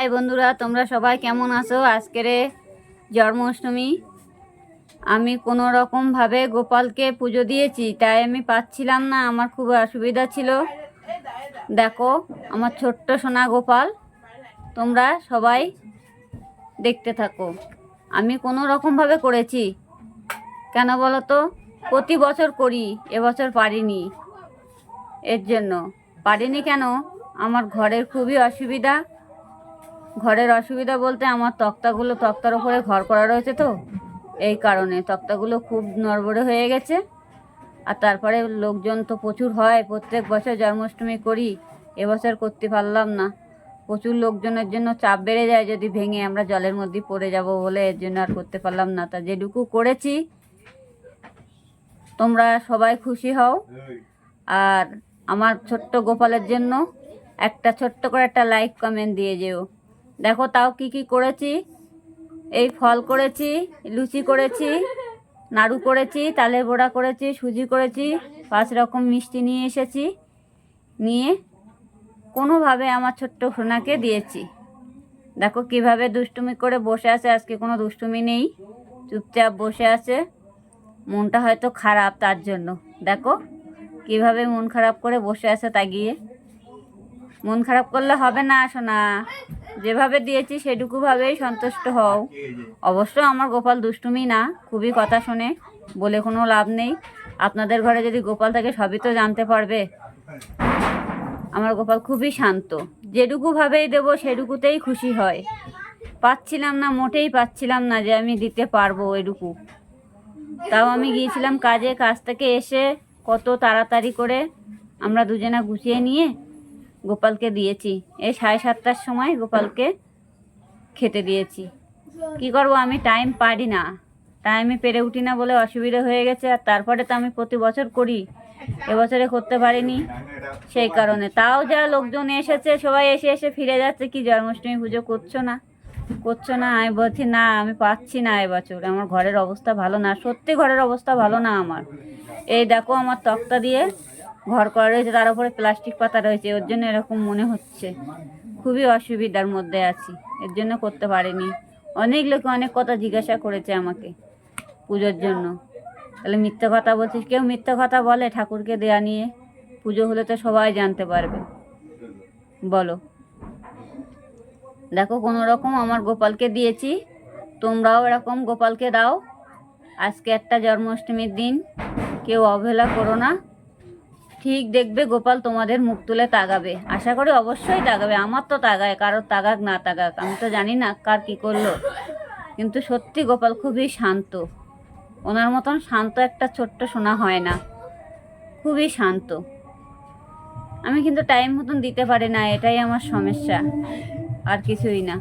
High বন্ধুরা, তোমরা সবাই কেমন আছো? আজকের জন্মাষ্টমী। আমি কোনো রকমভাবে গোপালকে পুজো দিয়েছি, তাই আমি পাচ্ছিলাম না, আমার খুব অসুবিধা ছিল। দেখো, আমার ছোট্ট সোনা গোপাল, তোমরা সবাই দেখতে থাকো। আমি কোনো রকমভাবে করেছি। কেন বলো তো প্রতি বছর করি এবছর পারিনি। এর জন্য। পারিনি কেন? আমার ঘরের খুবই অসুবিধা। ঘরের অসুবিধা বলতে আমার তক্তাগুলো তক্তার ওপরে ঘর করা রয়েছে তো, এই কারণে। তক্তাগুলো খুব নড়বড়ে হয়ে গেছে। আর তারপরে লোকজন তো প্রচুর হয়, প্রত্যেক বছর জন্মাষ্টমী করি, এবছর করতে পারলাম না। প্রচুর লোকজনের জন্য চাপ বেড়ে যায়, যদি ভেঙে আমরা জলের মধ্যে পড়ে যাব বলে এর জন্য আর করতে পারলাম না। তা যেটুকু করেছি, তোমরা সবাই খুশি হও। আর আমার ছোট্ট গোপালের জন্য একটা ছোট্ট করে একটা লাইক কমেন্ট দিয়ে যেও। দেখো তাও কি কি করেছি? এই ফল করেছি, লুচি করেছি, নাড়ু করেছি, তালের বড়া করেছি, সুজি করেছি, পাঁচ রকম মিষ্টি নিয়ে এসেছি। নিয়ে কোনোভাবে আমার ছোট্ট সোনাকে দিয়েছি। দেখো কীভাবে দুষ্টুমি করে বসে আছে, আজকে কোনো দুষ্টুমি নেই। চুপচাপ বসে আছে। মনটা হয়তো খারাপ তার জন্য। দেখো কীভাবে মন খারাপ করে বসে আছে তাগিয়ে মন খারাপ করলে হবে না সোনা। যেভাবে দিয়েছি সেটুকুভাবেই সন্তুষ্ট হও। অবশ্য আমার গোপাল দুষ্টুমি না, খুবই কথা শোনে, বলে কোনো লাভ নেই। আপনাদের ঘরে যদি গোপাল থাকে, সবই তো জানতে পারবে। আমার গোপাল খুবই শান্ত। যেটুকুভাবেই দেবো, সেটুকুতেই খুশি হয়। পাচ্ছিলাম না, মোটেই পাচ্ছিলাম না যে আমি দিতে পারব ওইটুকু তাও আমি গিয়েছিলাম কাজে, কাজ থেকে এসে কত তাড়াতাড়ি করে আমরা দুজনা গুছিয়ে নিয়ে গোপালকে দিয়েছি। এই সাড়ে সাতটার সময় গোপালকে খেতে দিয়েছি। কি করব আমি? টাইম পারি না। টাইমে পেরে উঠি না বলে অসুবিধা হয়ে গেছে আর তারপরে তো আমি প্রতি বছর করি। এবছরে করতে পারিনি সেই কারণে। তাও যা লোকজন এসেছে, সবাই এসে এসে ফিরে যাচ্ছে। কি জন্মাষ্টমী পুজো করছ না? করছ না? আমি বলছি, না, আমি পাচ্ছি না এবছর। আমার ঘরের অবস্থা ভালো না। সত্যি ঘরের অবস্থা ভালো না আমার। এই দেখো আমার তক্তা দিয়ে ঘর করা রয়েছে, তার উপরে প্লাস্টিক পাতা রয়েছে, ওর জন্য এরকম মনে হচ্ছে। খুবই অসুবিধার মধ্যে আছি, এর জন্য করতে পারিনি। অনেক লোকে অনেক কথা জিজ্ঞাসা করেছে আমাকে পুজোর জন্য। তাহলে মিথ্যে কথা বলছিস কেউ মিথ্যে কথা বলে ঠাকুরকে দেয়া নিয়ে, পুজো হলে তো সবাই জানতে পারবে। বলো। দেখো, কোনো রকম আমার গোপালকে দিয়েছি, তোমরাও এরকম গোপালকে দাও। আজকে একটা জন্মাষ্টমীর দিন, কেউ অবহেলা করো না। ঠিক দেখবে গোপাল তোমাদের মুখ তুলে তাগাবে। আশা করি অবশ্যই তাগাবে। আমার তো তাগায়, কারোর তাগাক না তাগাক। আমি তো জানি না কার কী করল। কিন্তু সত্যি গোপাল খুবই শান্ত। ওনার মতন শান্ত একটা ছোট্ট শোনা হয় না। খুবই শান্ত। আমি কিন্তু টাইম মতন দিতে পারি না। এটাই আমার সমস্যা। আর কিছুই না।